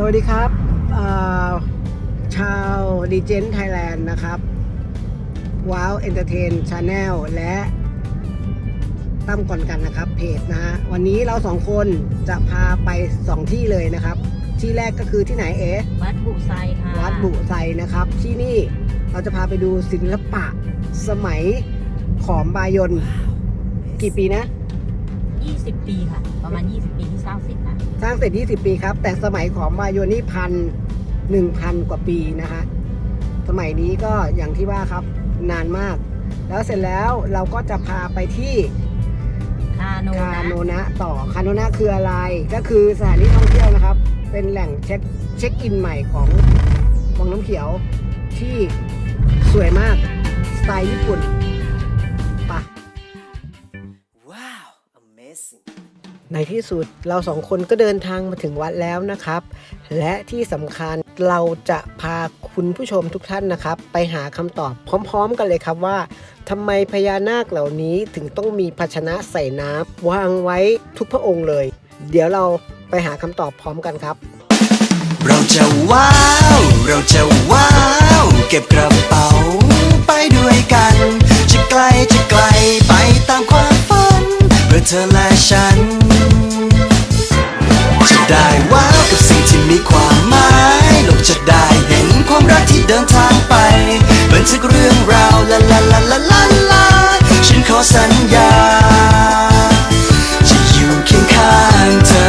สวัสดีครับอ่าชาวดีเจนไทยแลนด์นะครับว้าวเอนเตอร์เทนชาแนลและตั้มก่อนกันนะครับเพจนะฮะวันนี้เราสองคนจะพาไปสองที่เลยนะครับ ที่แรกก็คือที่ไหนเอ๋วัดบุไซค่ะวัดบุไซนะครับ ที่นี่เราจะพาไปดูศิลปะสมัยขอมบายนกี่ปีนะ 20 ปีค่ะ ประมาณ 20 ปีที่สร้างเสร็จนะ สร้างเสร็จ 20 ปีครับ แต่สมัยของมายนนี่พันหนึ่งพันกว่าปีนะฮะ สมัยนี้ก็อย่างที่ว่าครับนานมาก แล้วเสร็จแล้วเราก็จะพาไปที่คาโนคานะโนนะต่อคาโนนะคืออะไร ก็คือสถานที่ท่องเที่ยวนะครับ เป็นแหล่งเช็คเช็คอินใหม่ของวังน้ำเขียวที่สวยมากสไตล์ญี่ปุ่น ในที่สุดเราสองคนก็เดินทางมาถึงวัดแล้วนะครับ และที่สำคัญเราจะพาคุณผู้ชมทุกท่านนะครับ ไปหาคำตอบพร้อม ๆ กันเลยครับว่าทำไมพญานาคเหล่านี้ถึงต้องมีภาชนะใส่น้ำวางไว้ทุกพระองค์เลย เดี๋ยวเราไปหาคำตอบพร้อมกันครับ เราจะว้าว เราจะว้าว เก็บกระเป๋าไปด้วยกัน จะไกลจะไกลไปตามความฝัน เพื่อเธอและฉัน จะได้ว้าวกับสิ่งที่มีความหมายโลกจะได้เห็นความรักที่เดินทางไปบันทึกเรื่องราวลาลาลาลาลาลาฉันขอสัญญา จะอยู่เคียงข้างเธอ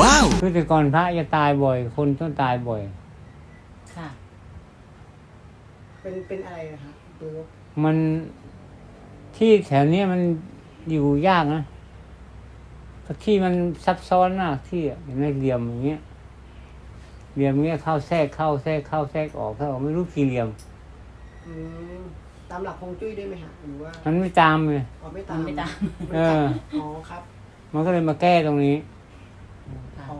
ว้าวคือแต่ก่อนพระจะตายบ่อย คนต้องตายบ่อย ค่ะ เป็นเป็นอะไรนะครับดูมัน ที่แถวเนี้ยมันอยู่ยากนะที่มันซับซ้อนมากที่อะเห็นไหมเหลี่ยมอย่างเงี้ยเหลี่ยมอย่างเงี้ยเข้าแทรกเข้าแทรกเข้าแทรกออกเข้าออกไม่รู้กี่เหลี่ยมอืมตามหลักฮวงจุ้ยได้ไหมฮะหรือว่ามันไม่ตามเลยอ๋อไม่ตามไม่ตาม เออ อ๋อครับ มันก็เลยมาแก้ตรงนี้ค่ะอ๋อ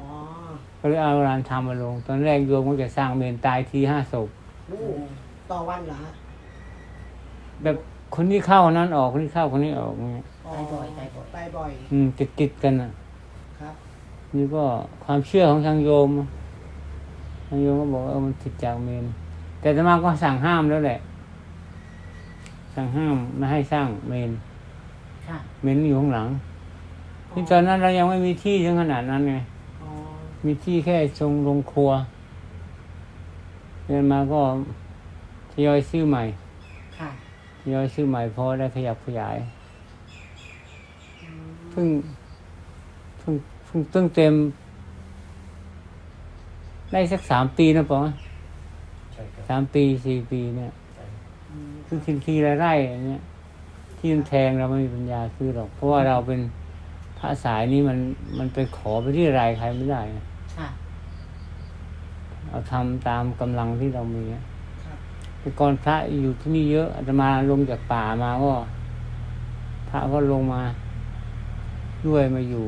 ก็เลยเอาร้านทำมาลง ตอนแรกโยมก็จะสร้างเมนตายทีห้าศพลูกต่อวันเหรอฮะแบบ คนที่เข้าคนนั้นออกคนที่เข้าคนนี้ออกเงี้ยตายบ่อยตายบ่อยตายบ่อย อืมติดติดๆกันอะครับ นี่ก็ความเชื่อของทางโยมทางโยมก็บอกว่าเออมันผิดจากเมนแต่อาตมาก็สั่งห้ามแล้วแหละ สั่งห้ามไม่ให้สร้างเมน ค่ะเมนอยู่ข้างหลังที่ตอนนั้นเรายังไม่มีที่ถึงขนาดนั้นไง อ๋อมีที่แค่ทรงโรงครัว เดินมาก็ทยอยซื้อใหม่ค่ะท ยอยซื้อใหม่พอได้ขยับขยายเพิ่งเพิ่งเพิ่งเพิ่งเต็ม ได้สักสามปีนะปอสามปีสี่ปีเนี่ยคือทีทีละไร่อย่างเงี้ยที่มันแพงเราไม่มีปัญญาซื้อหรอก เพราะว่าเราเป็นพระสายนี้มันมันไปขอไปที่รายใครไม่ได้ไงค่ะ เอาทำตามกำลังที่เรามีอะครับ แต่ก่อนพระอยู่ที่นี่เยอะอาตมาลงจากป่ามาก็พระก็ลงมา ด้วยมาอยู่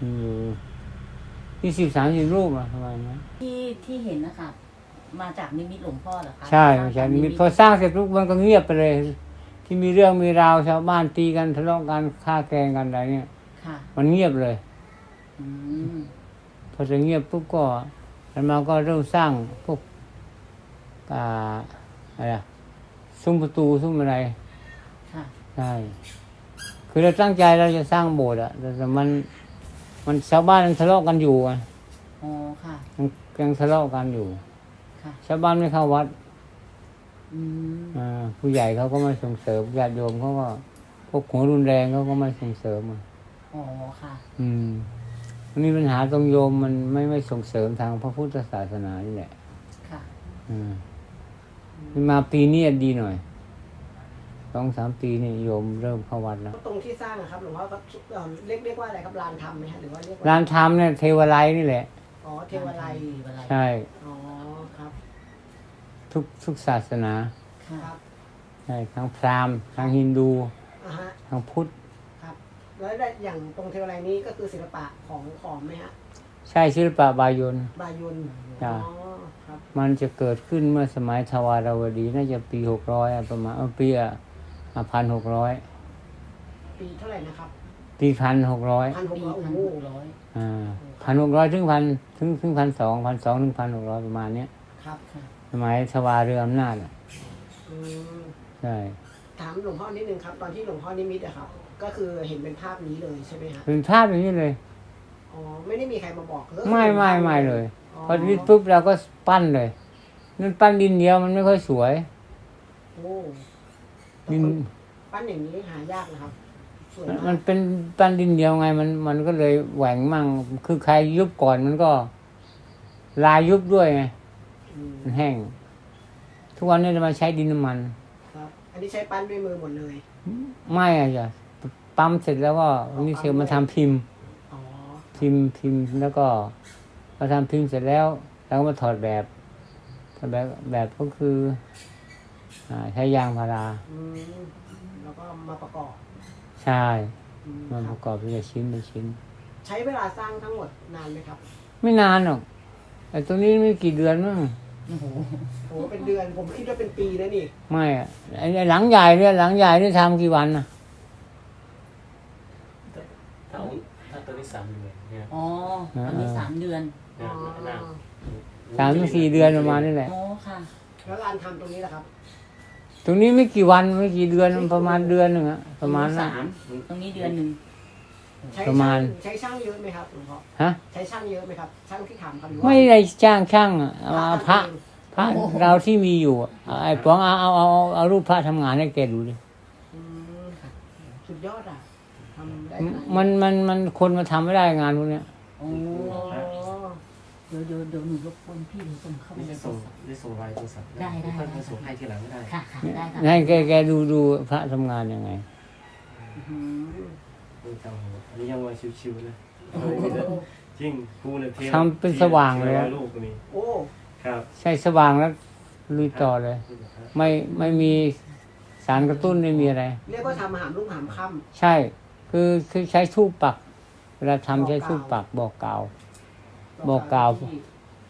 อยู่ยี่สิบสามสิบรูปอะประมาณนั้นที่ที่เห็นนะคะมาจากนิมิตหลวงพ่อเหรอคะใช่ใช่มีพอสร้างเสร็จปุ๊บมันก็เงียบไปเลย ที่มีเรื่องมีราวชาวบ้านตีกันทะเลาะกันฆ่าแกล้งกันอะไรเนี่ยค่ะมันเงียบเลยอืมพอจะเงียบปุ๊บก็แล้วมาก็เริ่มสร้างพวก อ่าอะไรอะซุ้มประตูซุ้มอะไรค่ะ ใช่คือเราตั้งใจเราจะสร้างโบสถ์อะแต่แต่มันมันชาวบ้านยังทะเลาะกันอยู่อะอ๋อ ค่ะ ยังยังทะเลาะกันอยู่ค่ะ ชาวบ้านไม่เข้าวัดอืม อ่าผู้ใหญ่เขาก็ไม่ส่งเสริมญาติโยมเขาก็พวกหัวรุนแรงเขาก็ไม่ส่งเสริมอะอ๋อ ค่ะ อืมมันมีปัญหาตรงโยมมันไม่ไม่ส่งเสริมทางพระพุทธศาสนานี่แหละค่ะ อืม มาปีนี้ดีหน่อยสองสามปีนี่โยมเริ่มเข้าวัดแล้วตรงที่สร้างอะครับหลวงพ่อก็เอ่อเรียกเรียกว่าอะไรครับลานธรรมไหมฮะหรือว่าเรียกว่าร้านทำเนี่ยเทวไลยนี่แหละ อ๋อเทวไลยเทวไลยใช่ อ๋อครับทุกทุกศาสนาค่ะครับใช่ทั้งพราหมณ์ทั้งฮินดูอ่าฮะทั้งพุทธ ครับแล้วได้อย่างตรงเทวไลยนี้ก็คือศิลปะของขอมไหมฮะใช่ศิลปะบายนบายุนจ้ะอ๋อครับ มันจะเกิดขึ้นเมื่อสมัยทวารวดี น่าจะปีหกร้อยประมาณเออปีอะพันหกร้อยปีเท่าไหร่นะครับปปีพันหกร้อยพันหกปีร้อยโอ้พันโหหกร้อยอ่าพันหกร้อยถึงพันถึงถึงพันสองพันสองถึงพันหกร้อยประมาณเนี้ยครับสมัยชวาเรืออำนาจอะอืมใช่ถามหลวงพ่อนิดนึงครับ ตอนที่หลวงพ่อนิมิตอะครับ ก็คือเห็นเป็นภาพนี้เลยใช่ไหมฮะเป็นภาพอย่างนี้เลยอ๋อไม่ได้มีใครมาบอกก็คือไม่ไม่ไม่เลยอ๋อ พอนิดปุ๊บเราก็ปั้นเลยนั่นปั้นดินเดียวมันไม่ค่อยสวย โอ้ดินปั้นอย่างนี้หายากนะครับสวยมันมามันกเป็นปั้นดินเดียวไงมันมันก็เลยแหว่งมั่งคือใครยุบก่อนมันก็ ลายยุบด้วยไงอืมมันแห้ง ทุกวันนี้จะมาใช้ดินน้ำมัน ครับ อันนี้ใช้ปั้นด้วยมือหมดเลย ไม่อะจ้ะปั๊มเสร็จแล้วก็วันนี้เชิญมาทำพิมพ์ อ๋อพิมพ์พิมพ์แล้วก็พ อทำพิมพ์เสร็จแล้วเราก็มาถอดแบบถอดแบบแบบก็คืออ่าใช้ยางพาราอืมแล้วก็มาประกอบใช่อืมมาคปรับระกอบเป็นชิ้นเป็นชิ้น ใช้เวลาสร้างทั้งหมดนานไหมครับไม่นานหรอกไอ้ตรงนี้ไม่กี่เดือนมั้งโอ้โหโอ้เป็นเดือนผมคิดว่าเป็นปีแล้วนี่ไม่อะไอ้ไอ้หลังใหญ่เนี่ยหลังใหญ่นี่ทำกี่วันนะถ้าเอาถ้าตัวนี้สามเดือนเนี่ยอ๋ออันนี้สามเดือน เนี่ยหน้าสามถึงสี่เดือนประมาณนี่แหละอ๋อค่ะ แล้วการทำตรงนี้ล่ะครับตรงนี้ไม่กี่วันไม่กี่เดือนประมาณเดือนหนึ่งอะประมาณนั้นสามตรงนี้เดือนหนึ่งใช้ประมาณ ช่างใช้ช่างเยอะไหมครับหลวงพ่อฮะ ใช้ช่างเยอะไหมครับช่างที่ทำครับหรือว่าไม่ได้จ้างช่างอะเอาเอาพระเองพระเราที่มีอยู่อะเอาไอ้ป๋องเอาเอาเอาเอารูปพระทำงานให้แกดูดิอืมสุดยอดอะทำได้ขนาดมันมันมันคนมาทำไม่ได้งานพวกเนี้ยโอ้อ๋อ เดี๋ยวเดี๋ยวเดี๋ยวหนูรบกวนพี่หนูส่งเข้าไปนี่ในจะโทส่รงศัพท์ ได้ส่งไลน์โทรศัพท์ได้ได้ถ้าได้จะส่งให้ทีหลังก็ได้ ค่ะค่ะได้ค่ะให้แกแกดูดูพระทำงานยังไง อื้อหือดูเจ้าหัวอันนี้ยังมาชิวๆนะจริงกูเนี่ยเททำเป็นสว่างเลยอะ ลูกนี่โอ้ครับใช่สว่างแล้วลุยต่อเลย ไม่ไม่มีสารกระตุ้นไม่มีอะไร เรียกว่าทำอาหารรุ่งหามค่ใช่ คือคือใช้ทูบปัก เวลาทำใช้ทูบปักบอกกล่าวำ บอกกล่าว ที่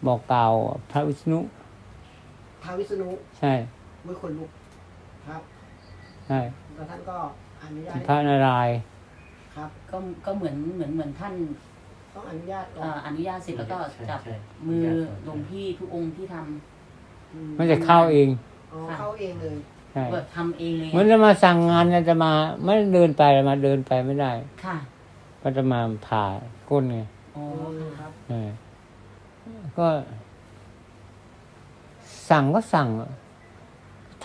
บอกกล่าวพระวิษณุพระวิษณุใช่มือคนลุกครับใช่แล้วท่านก็อนุญาตพระนารายณ์ครับ ก็ก็เหมือนเหมือนเหมือนท่านต้องอนุญาตก่อเอ่อนอนุญาตเสร็จแล้วก็ใช่จับใช่มือหลวงพี่ทุกองค์ที่ทมันจะเข้าเองอ๋อเข้าเองเลยใช่ำแบบทำเองเลยเหมือนจะมาสั่งงานเนี่ยจะมาไม่เดินไปมาเดินไปไม่ได้ค่ะก็จะมาผ่าก้นไง อ๋อครับเออก็ สั่งก็สั่ง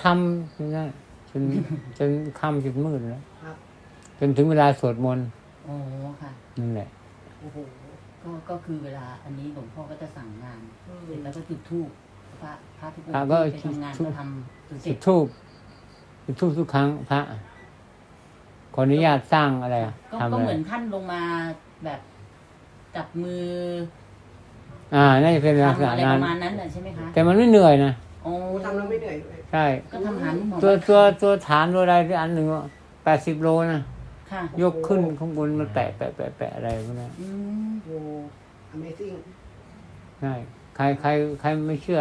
ทำนี่นะจนจนค่ำจนมืดแล้วครับจนถึงเวลาสวดมนต์อ๋อค่ะนั่นแหละ โอ้โหก็ก็คือเวลาอันนี้หลวงพ่อก็จะสั่งงานอืมเสร็จแล้วก็จุดธูปพระพระทุกองพระค์ก็ที่ไปทำงานจุดก็ทำจนเสจุร็ดจทูบจุดทูบทุกครั้งพระขออนุญาตสร้างอะไรอะก็ทำก็อะเหไรมือนท่านลงมาแบบ จับมืออ่าน่าจะเป็นลักษทำณะอะไรนั้ปนระมาณนั้นน่ะใช่ไหมคะแต่มันไม่เหนื่อยนะอ๋อโอ้ทำแล้วไม่เหนื่อยเลยใช่ ก็ทำหันหมอตัวตัวตัวฐานตัวอะไรที่อันหนึ่งแปดสิบโลนะค่ะยกขึ้นข้างบนมันแปะแปะแปะแปะอะไรพวกนั้นอืมโอ้ Amazing ใช่ใครใครใครไม่เชื่อ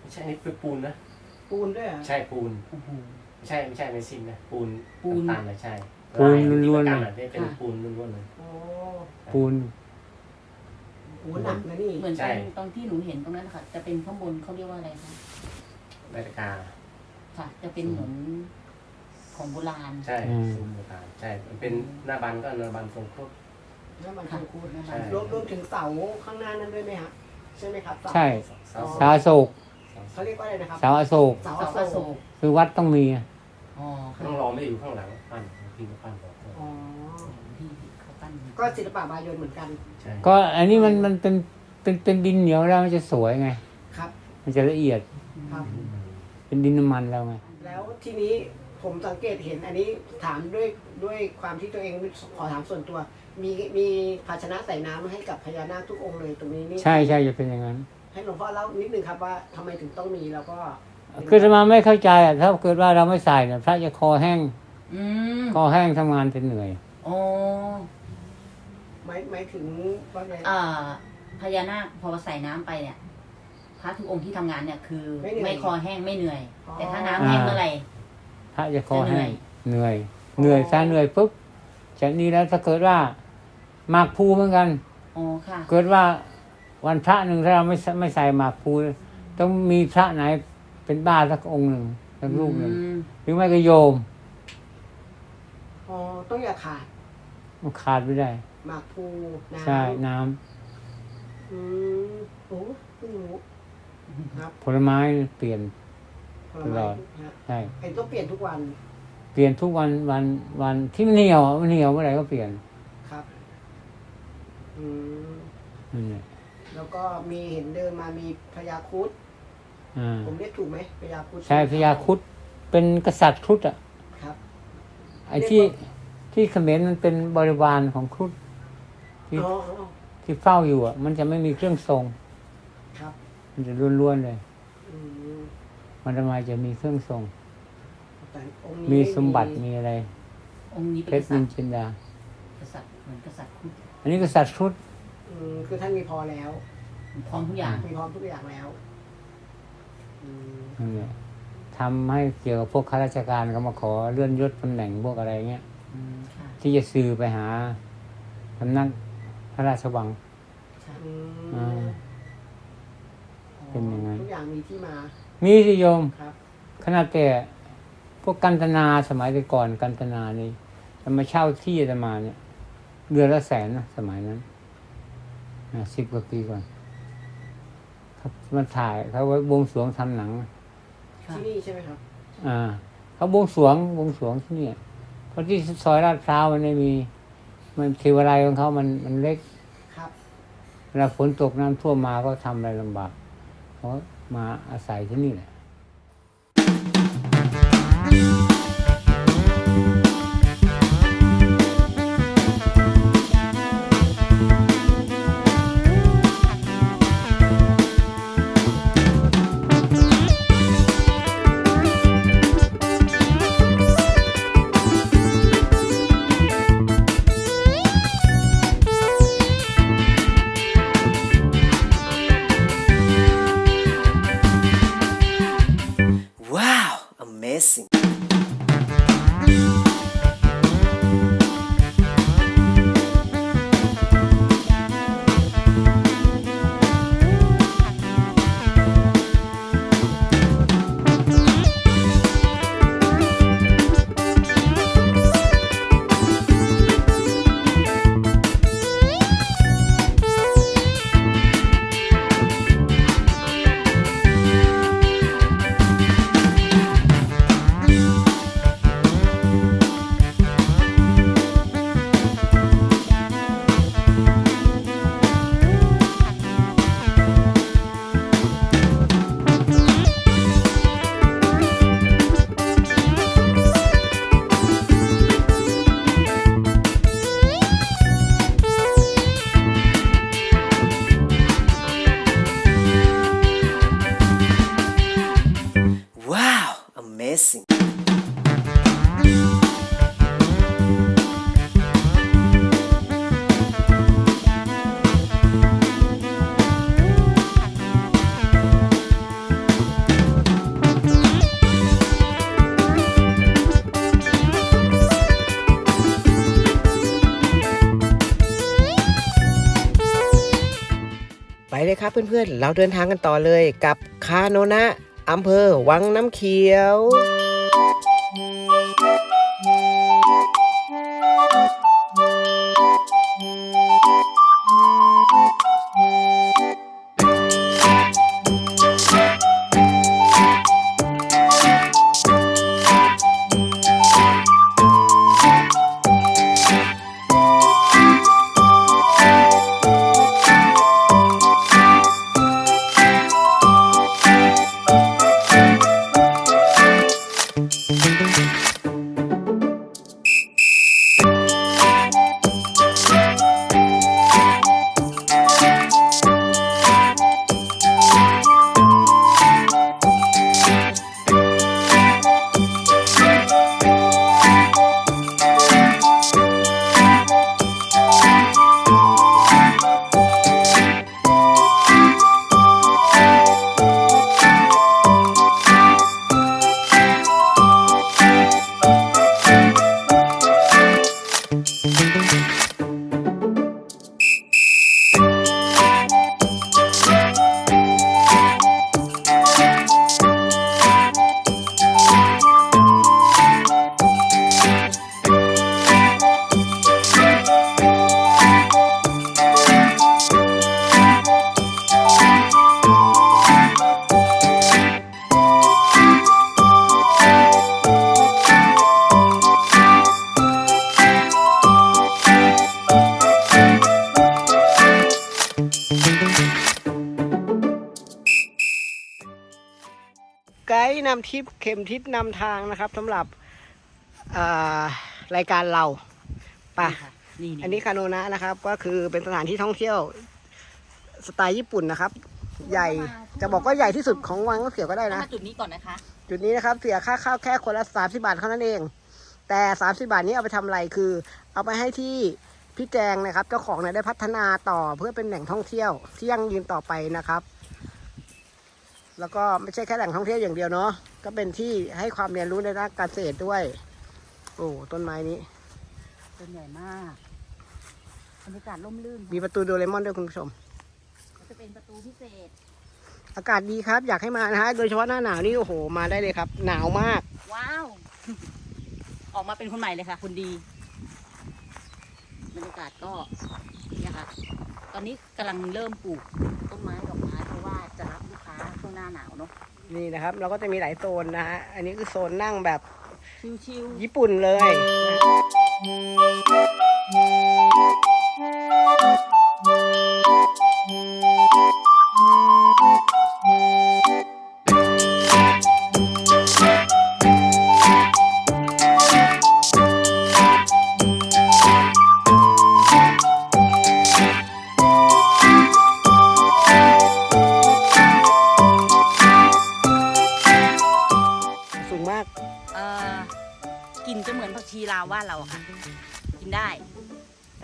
ไม่ใช่อันนี้เป็นปูนนะ ปูนด้วยเหรอใช่ปูน โอ้โห ไม่ใช่ไม่ใช่เมซินนะปูนปูน ตันนะใช่ปูนล้วนๆเลเลยยเป็นค่ะปูนล้วนๆเลยโอ้ปูน โหหนักนะนี่เหมือนใช่ตอนตอนที่หนูเห็นตรงนั้นค่ะ จะเป็นข้างบนเขาเรียกว่าอะไรคะนาฬิกาค่ะ จะเป็นเหมือนของโบราณ ใช่อืมซูมโบราณใช่ มันเป็นหน้าบันก็หน้าบันทรงครบน้ำมันค่ะคูดนั่นใช่แหละรวมรวมถึงเสาข้างหน้านั้นด้วยไหมฮะใช่ไหมครับเสาใช่เสาสาโศกเขาเรียกว่าอะไรนะครับสาวอโศกเสาเสาออโศโศกกคือวัดต้องมีอะอ๋อค่ะต้องรอไม่ได้อยู่ข้างหลังปั้นพี่ก็ปั้นบอก อ๋อ ที่เขาปั้น ก็ศิลปะบายนเหมือนกัน ใช่ก็อันนี้มันมันเป็นเป็นเป็นดินเหนียวแล้วมันจะสวยไง ครับ มันจะละเอียดครับ เป็นดินน้ำมันแล้วไง แล้วทีนี้ผมสังเกตเห็นอันนี้ถามด้วยด้วยความที่ตัวเองขอถามส่วนตัว มีมีภาชนะใส่น้ำให้กับพญานาคทุกองค์เลยตรงนี้นี่ใช่ใช่จะเป็นอย่างนั้น ให้หลวงพ่อเล่านิดนึงครับว่าทำไมถึงต้องมีแล้วก็คือจะมาไม่เข้าใจอะถ้าเกิดว่าเราไม่ใส่เนี่ยพระจะคอแห้งอืมคอแห้งทำงานเป็นเหนื่อย อ๋อ หมายหมายถึงว่าไงอ่าพญานาคพอใส่น้ำไปเนี่ยพระทุกองค์ที่ทำงานเนี่ยคือไม่เหนื่อยไม่คอแห้งไม่เหนื่อย อ๋อ แต่ถ้าน้ำแห้งเมื่อไหร่ พระจะคอแห้งจะเหนื่อย เหนื่อยซะเหนื่อยปุ๊บจากนี้แล้วถ้าเกิดว่าหมากภูเหมือนกัน อ๋อค่ะ เกิดว่าวันพระหนึ่งถ้าเราไม่ใส่ไม่ใส่หมากภูต้องมีพระไหนเป็นบ้าสักองค์หนึ่งสักรูปหนึ่งอืมหรือไม่ก็โยมอ๋อต้องอย่าขาดมันขาดไม่ได้ หมากภูน้ำใช่น้ำอืมโอ้เพิ่งรู้ครับผลไม้เปลี่ยน ผลไม้ตลอดฮะใช่ไอ้ต้องเปลี่ยนทุกวันเปลี่ยนทุกวันวันวันที่มันเหนียวมันเหนียวเมื่อไหร่ก็เปลี่ยนครับ อืมนั่นแหละแล้วก็มีเห็นเดินมามีพญาครุดอ่าผมเรียกถูกไหมพญาครุดใช่พญาครุดเป็นกษัตริย์ครุดอะ ครับ ไอ้ที่ที่เขมรมันเป็นบริวารของครุฑ ที่อ๋ออ๋อที่เฝ้าอยู่อะ มันจะไม่มีเครื่องทรง ครับมันจะล้วนๆเลย อืมมันทำไมจะมีเครื่องทรง แต่องค์นี้มีไสมบัติมีอะไรองค์นี้เพเป็นชรกษันิตนริย์จินดา กษัตริย์เหมือนกษัตริย์คุดอันนี้กษัตริย์ครุฑอืมคือท่านมีพอแล้ว พร้อมทุกอย่างมีพร้อมทุกอย่างแล้วอืมนั่นแหละทำให้เกี่ยวกับพวกข้าราชการก็มาขอเลื่อนยศตำแหน่งพวกอะไรเงี้ย อืมค่ะที่จะสื่อไปหาสำนัก พระราชวังใช่อืมอ่าเป็นยังไงทุกอย่างมีที่มามีสิโยม ครับขขนาดแต่พวกกันตนาสมัยแต่ก่อนกันตนานี่จะมาเช่าที่จะมาเนี่ยเดือนละแสนนะสมัยนั้นสิบกว่าปีก่อนครับมาถ่ายเขาไว้บวงสรวงทำหนังค่ะที่นี่ใช่ไหมครับอ่าเขาบวงสรวงบวงสรวงที่เนี่ยเพราะที่ซอยลาดพร้าวมันไม่มี มันเทวไรของเขามันมันเล็กครับเวลาฝนตกน้ำท่วมมาก็ทำอะไรลำบากเขามาอาศัยที่นี่แหละ ครับเพื่อนๆ เราเดินทางกันต่อเลยกับคาโนนะอำเภอวังน้ำเขียววำทิปเข็มทิศนำทางนะครับสำหรับอ่ารายการเราไป่ะนี่อันนี้คาโนนะนะครับ ก็คือเป็นสถานที่ท่องเที่ยวสไตล์ญี่ปุ่นนะครับ ใหญ่จะบอกว่าใหญ่ที่สุดของวังน้ำเขียวก็ได้นะมาจุดนี้ก่อนนะคะ จุดนี้นะครับเสียค่าเข้าแค่คนละ30บาทเท่านั้นเอง แต่30บาทนี้เอาไปทำอะไรคือ เอาไปให้ที่พี่แจงนะครับ เจ้าของเนี่ยได้พัฒนาต่อเพื่อเป็นแหล่งท่องเที่ยวที่ยั่งยืนต่อไปนะครับ แล้วก็ไม่ใช่แค่แหล่งท่องเที่ยวอย่างเดียวเนาะ ก็เป็นที่ให้ความเรียนรู้ในด้านการเกษตรด้วย โอ้ต้นไม้นี้ต้นใหญ่มากบรรยากาศร่มรื่นมีประตูโดเรมอนด้วยคุณผู้ชมจะเป็นประตูพิเศษ อากาศดีครับ อยากให้มานะฮะโดยเฉพาะหน้าหนาวนี่โอ้โหมาได้เลยครับ หนาวมาก ว้าว ออกมาเป็นคนใหม่เลยค่ะคนดีบรรยากาศก็เนี่ยค่ะ ตอนนี้กำลังเริ่มปลูกต้นไม้ดอกไม้เพราะว่าจะรับลูกค้าช่วงหน้าหนาวเนาะ นี่นะครับ เราก็จะมีหลายโซนนะฮะ อันนี้คือโซนนั่งแบบชิวญี่ปุ่นเลยนะ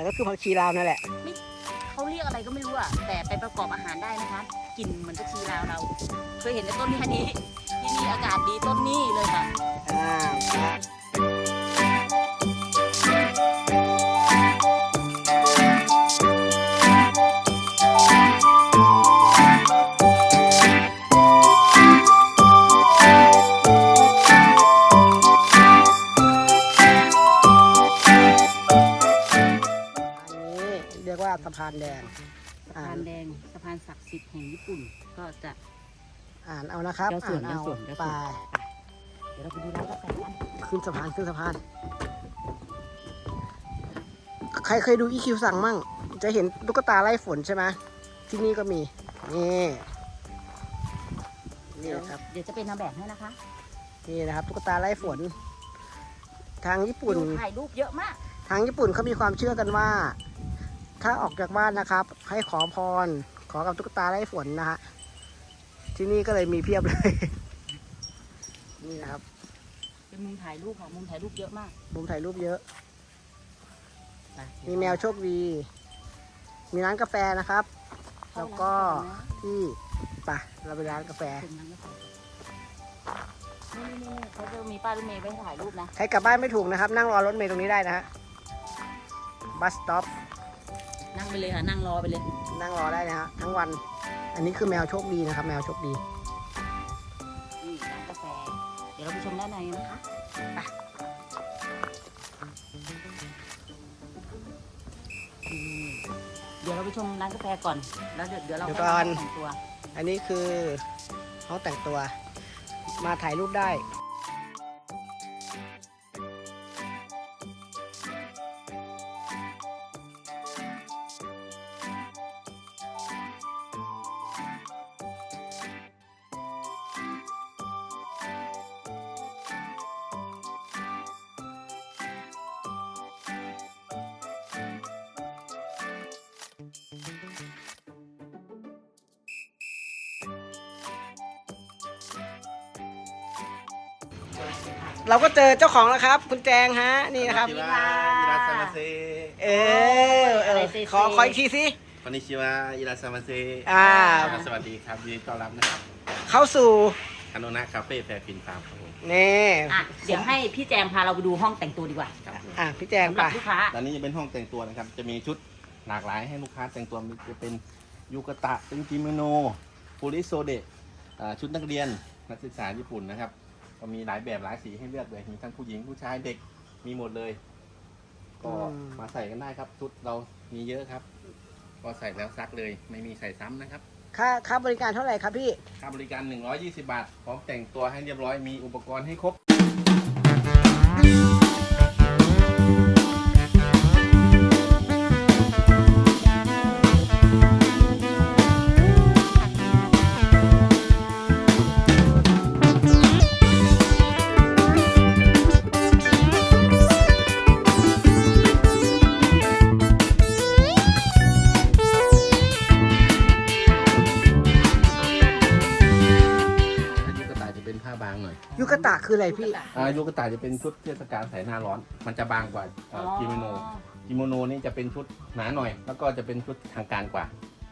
แต่ก็คือผักชีลาวนั่นแหละ เขาเรียกอะไรก็ไม่รู้อะแต่ไปประกอบอาหารได้นะคะกลิ่นเหมือนผักชีลาวเรา เคยเห็นในต้นแค่นี้ที่นี่อากาศดีต้นนี้เลยค่ะ อ่าะพานแดง สะพานแดงสะพานศักดิ์สิทธิ์แห่งญี่ปุ่น ก็จะอ่านเอานะครับเดี๋ยวสวนอ่านเอาเดี๋ยวสวนเดี๋ยวสไปวนเดี๋ยวเราไปดูร้านกาแฟกันขึ้นสะพานขึ้นสะพาน ใครเคยดูอีคิวสั่งมั่ง จะเห็นตุ๊กตาไล่ฝนใช่ไหมที่นี่ก็มีนี่นี่เดี๋ยวนะครับ เดี๋ยวจะเป็นนางแบบให้นะคะนี่นะครับตุ๊กตาไล่ฝน ทางญี่ปุ่น ดูถ่ายรูปเยอะมาก ทางญี่ปุ่นเขามีความเชื่อกันว่า ถ้าออกจากบ้านนะครับ ให้ขอพร ขอกับตุ๊กตาไล่ฝนนะฮะ ที่นี่ก็เลยมีเพียบเลย นี่นะครับ เป็นมุมถ่ายรูปค่ะ มุมถ่ายรูปเยอะมากมุมถ่ายรูปเยอะ มีแมวโชคดี มีร้านกาแฟนะครับ แล้วก็ที่ไปะเราไปร้านกาแฟถึงร้านกาแฟนี่นี่นี่เขาจะมีป้ายรถเมล์ไว้ให้ถ่ายรูปนะ ใครกลับบ้านไม่ถูกนะครับ นั่งรอรถเมล์ตรงนี้ได้นะฮะ บัสสต็อปนั่ง ไปเลยค่ะนั่งรอไปเลย นั่งรอได้นะฮะทั้งวัน อันนี้คือแมวโชคดีนะครับ แมวโชคดีนี่ร้านกาแฟ เดี๋ยวเราไปชมด้านในนะคะไปนี่เดี๋ยวเราไปชมร้านกาแฟก่อน แล้วเดี๋ยวเดี๋ยวเราเดี๋ยวค่ก่ออนยมาแต่งตัว อันนี้คือห้องแต่งตัว มาถ่ายรูปได้ เราก็เจอเจ้าของแล้วครับ คุณแจงฮะนี่นะครับ สวค่ะ อิราซามาเซเออเออขอขออีกทีสิคอนิชิวะยิราซามาเซอ่า สวัสดีครับยินดีต้อนรับนะครับเข้าสู่คานุนะคาเฟ่แฟร์ฟินฟาร์มครันี่อะเดี๋ยวให้พี่แจงพาเราไปดูห้องแต่งตัวดีกว่าค่ะพี่แจงไปรัล้า ตอนนี้จะเป็นห้องแต่งตัวนะครับ จะมีชุดหลากหลายให้ลูกค้าแต่งตัวมีจะเป็นยูกะตะตึนกิโมโนโพลิโซเดชุดนักเรียนนักศึกษาญี่ปุ่นนะครับ ก็มีหลายแบบหลายสีให้เลือกเลยมีทั้งผู้หญิงผู้ชายเด็กมีหมดเลย ก็มาใส่กันได้ครับชุดเรามีเยอะครับ ก็ใส่แล้วซักเลย ไม่มีใส่ซ้ำนะครับ ค่าค่าบริการเท่าไหร่ครับพี่ ค่าบริการ 120 บาท พร้อมแต่งตัวให้เรียบร้อย มีอุปกรณ์ให้ครบ ออะไรพี่ อ่ายูกะตะจะเป็นชุดเทศกาลใส่หน้าร้อน มันจะบางกว่าเอ่อกิโมโน กิโมโนนี่จะเป็นชุดหนาหน่อย แล้วก็จะเป็นชุดทางการกว่า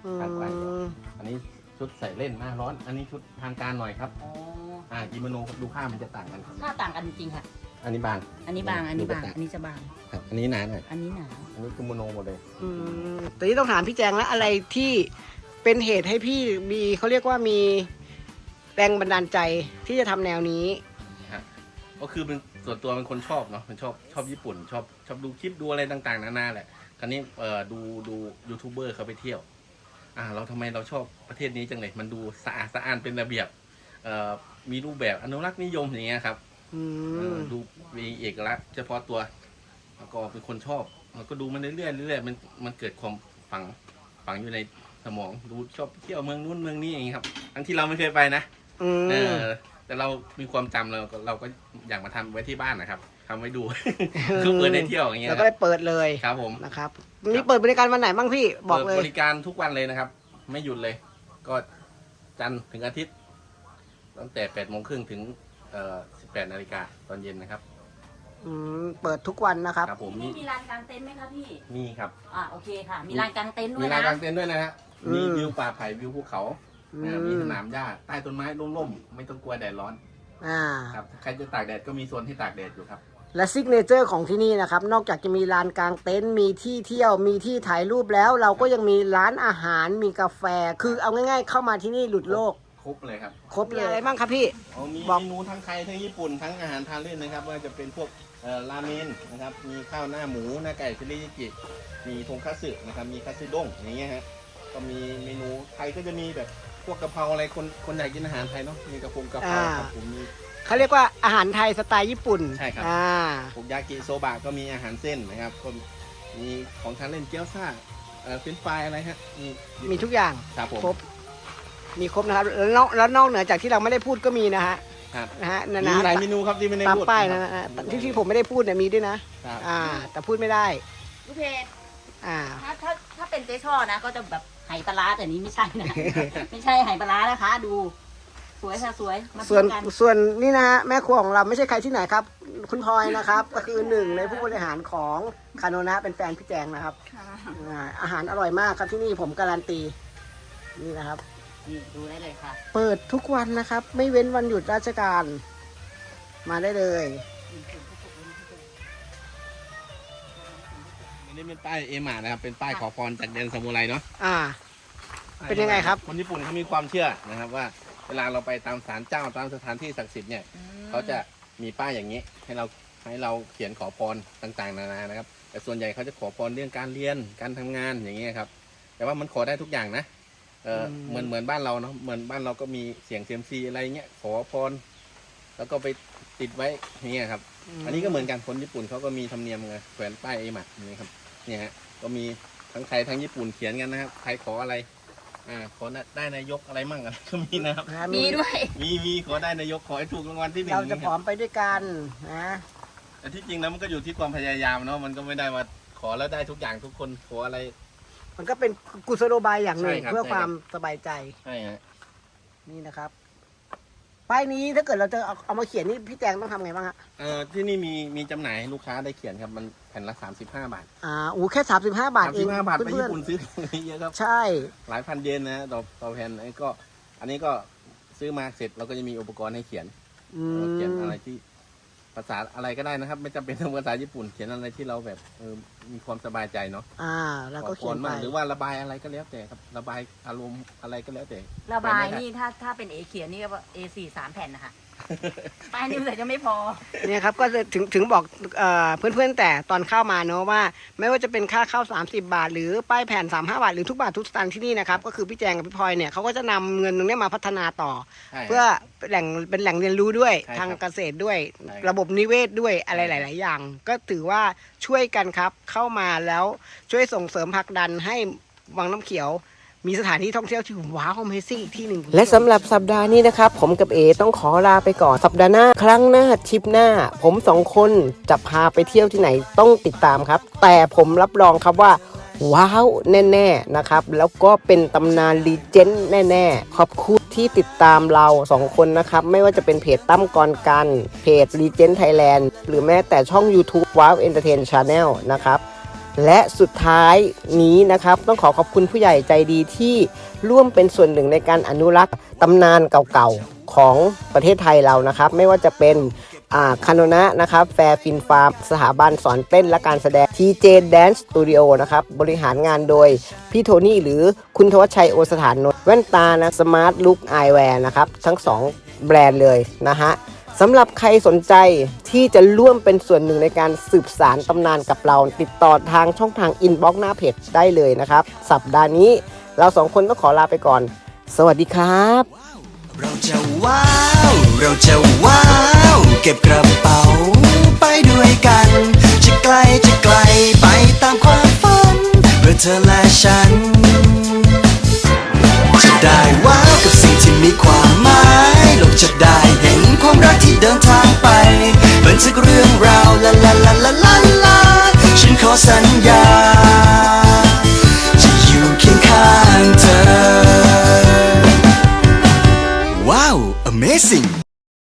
อืครับไว้มอันนี้ชุดใส่เล่นหน้าร้อน อันนี้ชุดทางการหน่อยครับ อ๋ออ่า กิโมโนดูผ้ามันจะต่างกันถ้าต่างกันจริงๆค่ะ อันนี้บาง อันนี้บาง อันนี้บางดูกระต่ายอันนี้จะบาง ครับ อันนี้หนาหน่อย อันนี้หนาอันนี้กิโมโนหมดเลย อืมแต่นี้ต้องถามพี่แจงแล้วอะไรที่เป็นเหตุให้พี่มีเขาเรียกว่ามีแรงบันดาลใจที่จะทำแนวนี้ ก็คือเป็นส่วนตัวเป็นคนชอบเนาะเป็นชอบชอบญี่ปุ่น ชอบชอบดูคลิปดูอะไรต่างๆนานาแหละคราวนี้เอ่อดูดูยูทูบเบอร์เขาไปเที่ยว อ่า เราทำไมเราชอบประเทศนี้จังเลยมันดูสะอาดสะอ้านเป็นระเบียบเอ่อมีรูปแบบอนุรักษ์นิยมอย่างเงี้ยครับอืเออมดูมีเอกลักษณ์เฉพาะตัวแล้วก็เป็นคนชอบแล้วก็ดูมันเรื่อยๆเรื่อยๆมันมันเกิดความฝังฝังอยู่ในสมองดูชอบเที่ยวเมืองนู้นเมืองนี้อย่างงี้ครับทั้งที่เราไม่เคยไปนะอืเอมอ แต่เรามีความจำเราก็เราก็อยากมาทำไว้ที่บ้านนะครับทำไว้ดู คือเปิดได้เที่ยวอย่างเงี้ยแล้วคก็รับได้เปิดเลยครับผม นะครับมีเปิดบริการวันไหนบ้างพี่บอกเลปิดยบริการทุกวันเลยนะครับ ไม่หยุดเลย ก็จันทร์ถึงอาทิตย์ ตั้งแต่แปดโมงครึ่งถึงเอ่อสิบแปดนาฬิกาตอนเย็นนะครับอืมเปิดทุกวันนะครับ ครับผมนี่มีมีลานกางเต็นท์ไหมคะพี่ มีครับ อ่าโอเคค่ะ มีลานกางเต็นท์ด้วมียลานนะกางเต็นท์ด้วยนะฮะอืมมีวิวป่าไผ่วิวภูเขา อือ่ามีมสนามหญ้าใต้ต้นไม้ร่มๆไม่ต้องกลัวแดดร้อนอ่า ครับถ้าใครจะตากแดดก็มีโซนที่ตากแดดอยู่ครับ และซิกเนเจอร์ของที่นี่นะครับ นอกจากจะมีลานกลางเต็นท์มีที่เที่ยวมีที่ถ่ายรูปแล้ว เราก็ยังมีร้านอาหารมีกาแฟ คือเอาง่าย ๆ เข้ามาที่นี่หลุดโลก ครบเลยครับครบเลยอะไรบ้างครับพี่อ๋อมีบอก เมนูทั้งไทยทั้งญี่ปุ่นทั้งอาหารทานเล่นนะครับว่าจะเป็นพวกเอ่อราเมนนะครับมีข้าวหน้าหมูหน้าไก่เชริจิมีทงคัตสึนะครับมีคัตสึด้งอย่างเงี้ยฮะก็มีเมนูไทยก็จะมีแบบพวกกะเพราอะไรคนคนอยากกินอาหารไทยเนาะมีกระพงกะเพราครับผมมี เขาเรียกว่าอาหารไทยสไตล์ญี่ปุ่นใช่ครับ อ่าพวกยากิโซบะก็มีอาหารเส้นนะครับก็มีของทานเล่นเกี๊ยวซ่าเอ่อเฟรนช์ฟรายอะไรฮะมีมีทุกอย่างครับผมครบ มีครบนะครับ แล้วนอกแล้วนอกเหนือจากที่เราไม่ได้พูดก็มีนะฮะ ครับนะฮะนะมีนะหลายเมนูครับที่ไม่ได้ตามพูดป้ายคนะรับนะที่ที่ผมไม่ได้พูดเนี่ยมีด้วยนะ ครับอ่า แต่พูดไม่ได้ ลูกเพจอ่า ถ้าถ้าถ้าเป็นเจ๊ช่อนะ ก็จะแบบ ไหปลาร้าแต่นี้ไม่ใช่นะ ไม่ใช่ไหปลาร้านะคะ ดู สวยค่ะสวยมาส่วนเที่ยกันส่วนนี่นะฮะแม่ครัวของเราไม่ใช่ใครที่ไหนครับ คุณพลอยนะครับ ก็คือหนึ่งในผู้บริหารของคาโนนะเป็นแฟนพี่แจงนะครับอ่าอาหารอร่อยมากครับที่นี่ผมการันตีนี่นะครับ นี่ดูได้เลยค่ะ เปิดทุกวันนะครับ ไม่เว้นวันหยุดราชการ มาได้เลย นนี้เป็นป้ายเอมานะครับ เป็นป้ายขอพรจากแดนซามูไรเนาะอ่า เป็นยังไงครับ คนญี่ปุ่นเขามีความเชื่อนะครับว่า เวลาเราไปตามศาลเจ้าตามสถานที่ศักดิ์สิทธิ์เนี่ยเขาจะมีป้ายอย่างนี้ให้เราให้เราเขียนขอพรต่างๆ นานานะครับ แต่ส่วนใหญ่เขาจะขอพรเรื่องการเรียนการทำงานอย่างเงี้ยครับ แต่ว่ามันขอได้ทุกอย่างนะเอออืมเหมือนเหมือนบ้านเราเนาะเหมือนบ้านเราก็มีเสียงเซียมซีอะไรเงี้ยขอพร แล้วก็ไปติดไว้อย่างเงี้ยครับ อันนี้ก็เหมือนกันคนญี่ปุ่นเขาก็มีธรรมเนียมไงแขวนป้ายเอมัดอย่างนี้ครับ เนี่ยฮะก็มีทั้งไทยทั้งญี่ปุ่นเขียนกันนะครับใครขออะไรอ่าขอได้นายกอะไรมั่งอะไรก็มีนะครับ นะมีด้วยมีมีขอได้นายกขอให้ถูกรางวัลที่หนึ่งเราจะผอมไปด้วยกันนะแต่ที่จริงแล้วมันก็อยู่ที่ความพยายามเนาะมันก็ไม่ได้ว่าขอแล้วได้ทุกอย่างทุกคนขออะไร มันก็เป็นกุศโลบายอย่างหนึ่งใช่ครับ เพื่อใช่คครับวามสบายใจใช่ฮะ นี่นะครับ ป้ายนี้ถ้าเกิดเราจะเอาเอามาเขียนนี่พี่แจงต้องทำไงบ้างฮะเอ่อที่นี่มีมีจำหน่ายให้ลูกค้าได้เขียนครับมันแผ่นละ 35 บาทอ่าอู้แค่สามสิบห้าบาทเอง35บาทไปเพื่อญี่นปุ่นซื้อเยอะครับ ๆใช่ หลายพันเยนนะต่อต่อแผ่นไอ้ก็ อันนี้ก็ซื้อมาเสร็จเราก็จะมีอุปกรณ์ให้เขียนอืเราเขียนมอะไรที่ ภาษาอะไรก็ได้นะครับ ไม่จำเป็นต้องภาษาญี่ปุ่นเขียนอะไรที่เราแบบเออมีความสบายใจเนาะอ่า แล้วก็เขียนขอพรไปมากหรือว่าระบายอะไรก็แล้วแต่ครับระบายอารมณ์อะไรก็แล้วแต่ระบายไปไหมครับนี่ถ้าถ้าเป็นเอเขียนนี่ก็เอสี่สามแผ่นนะคะ ป้ายนี่แต่จะไม่พอ เนี่ยครับก็จะถึงถึงบอกเอ่อเพื่อนๆแต่ตอนเข้ามาเนอะว่า ไม่ว่าจะเป็นค่าเข้า 30 บาท หรือป้ายแผ่น 35 บาท หรือทุกบาททุกสตางค์ที่นี่นะครับก็คือพี่แจงกับพี่พลอยเนี่ยเขาก็จะนำเงินตรงเนี้ยมาพัฒนาต่อ ใช่ เพื่อเป็นแหล่งเป็นแหล่งเรียนรู้ด้วยใช่ครับทางเกษตรด้วย ใช่ครับ ระบบนิเวศด้วยอะไรใช่หครับลาย ๆ อย่าง ก็ถือว่าช่วยกันครับเข้ามาแล้วช่วยส่งเสริมผลักดันให้วังน้ำเขียว มีสถานที่ท่องเที่ยวที่ว้าว Amazing อีกที่หนึ่งและสำหรับสัปดาห์นี้นะครับผมกับเอต้องขอลาไปก่อนสัปดาห์หน้า ครั้งหน้าทริปหน้า ผมสองคนจะพาไปเที่ยวที่ไหนต้องติดตามครับ แต่ผมรับรองครับว่าว้าว แน่ ๆ นะครับ แล้วก็เป็นตำนานลีเจนด์แน่ ๆ ขอบคุณที่ติดตามเราสองคนนะครับ ไม่ว่าจะเป็นเพจตั้มกรกัน เพจ Legend Thailand หรือแม้แต่ช่อง YouTube Wow Entertain Channel นะครับ และสุดท้ายนี้นะครับ ต้องขอขอบคุณผู้ใหญ่ใจดีที่ร่วมเป็นส่วนหนึ่งในการอนุรักษ์ตำนานเก่าๆของประเทศไทยเรานะครับ ไม่ว่าจะเป็นอ่าคานนะนะครับแฟร์ฟินฟาร์มสถาบันสอนเต้นและการแสดง TJ Dance Studio นะครับ บริหารงานโดยพี่โทนี่หรือคุณทวัชชัยโอสถานนท์แว่นตานะสมาร์ทลุคไอแวร์นะครับ ทั้ง 2 แบรนด์เลยนะฮะ สำหรับใครสนใจที่จะร่วมเป็นส่วนหนึ่งในการสืบสารตำนานกับเรา ติดต่อทางช่องทางอินบ็อกซ์หน้าเพจได้เลยนะครับ สัปดาห์นี้เราสองคนต้องขอลาไปก่อน สวัสดีครับ เราจะว้าว เราจะว้าว เก็บกระเป๋า ไปด้วยกัน จะไกลจะไกลไปตามความฝันเพื่อเธอและฉัน ได้ว้าวกับสิ่งที่มีความหมายลกจะได้เห็นความรักที่เดินทางไปบันทึกเรื่องราวลาลาลาลาลาลาฉันขอสัญญา จะอยู่เคียงข้างเธอ ว้าว amazing